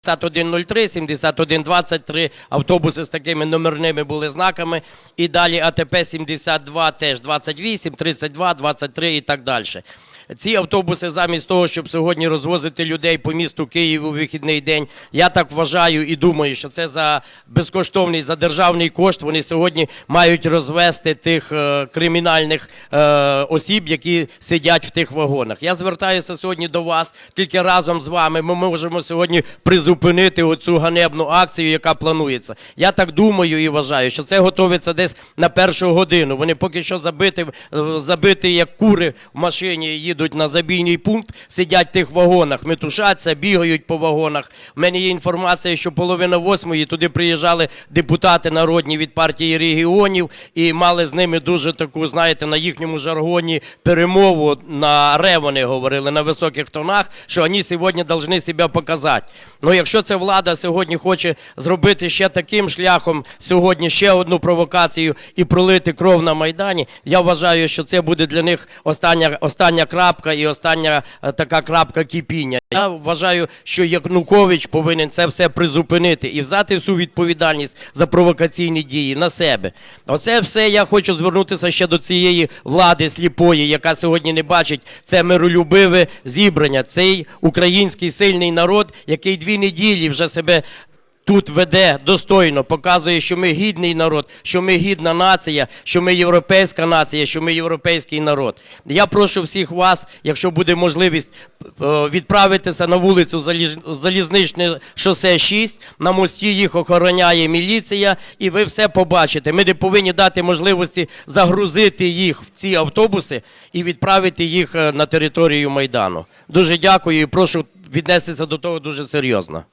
7103, 7123 автобуси з такими номерними були знаками. І далі АТП 72 теж 28, 32, 23 і так далі. Ці автобуси, замість того, щоб сьогодні розвозити людей по місту Київ у вихідний день, я так вважаю і думаю, що це за безкоштовний, за державний кошт. Вони сьогодні мають розвести тих е, кримінальних е, осіб, які сидять в тих вагонах. Я звертаюся сьогодні до вас тільки разом з вами. Ми можемо сьогодні призупинити оцю ганебну акцію, яка планується. Я так думаю і вважаю, що це готовиться десь на першу годину. Вони поки що забиті, е, забиті як кури в машині, їдуть на забійний пункт, сидять в тих вагонах, метушаться, бігають по вагонах. У мене є інформація, що половина восьмої туди приїжджали депутати народні від партії регіонів і мали з ними дуже таку, знаєте, на їхньому жаргоні перемову на ре вони говорили на високих тонах, що вони сьогодні повинні себе показати. Ну, якщо ця влада сьогодні хоче зробити ще таким шляхом сьогодні ще одну провокацію і пролити кров на Майдані, я вважаю, що це буде для них остання, остання крапка і остання е, така крапка кипіння. Я вважаю, що Янукович повинен це все призупинити і взяти всю відповідальність за провокаційні дії на себе. Оце все я хочу звернутися ще до цієї влади сліпої, яка сьогодні не бачить це миролюбиве зібрання, цей український сильний народ, який дві неділі вже себе тут веде достойно, показує, що ми гідний народ, що ми гідна нація, що ми європейська нація, що ми європейський народ. Я прошу всіх вас, якщо буде можливість, е, відправитися на вулицю Залізничне шосе 6, на мості їх охороняє міліція, і ви все побачите. Ми не повинні дати можливості загрузити їх в ці автобуси і відправити їх е, на територію Майдану. Дуже дякую і прошу віднестися до того дуже серйозно.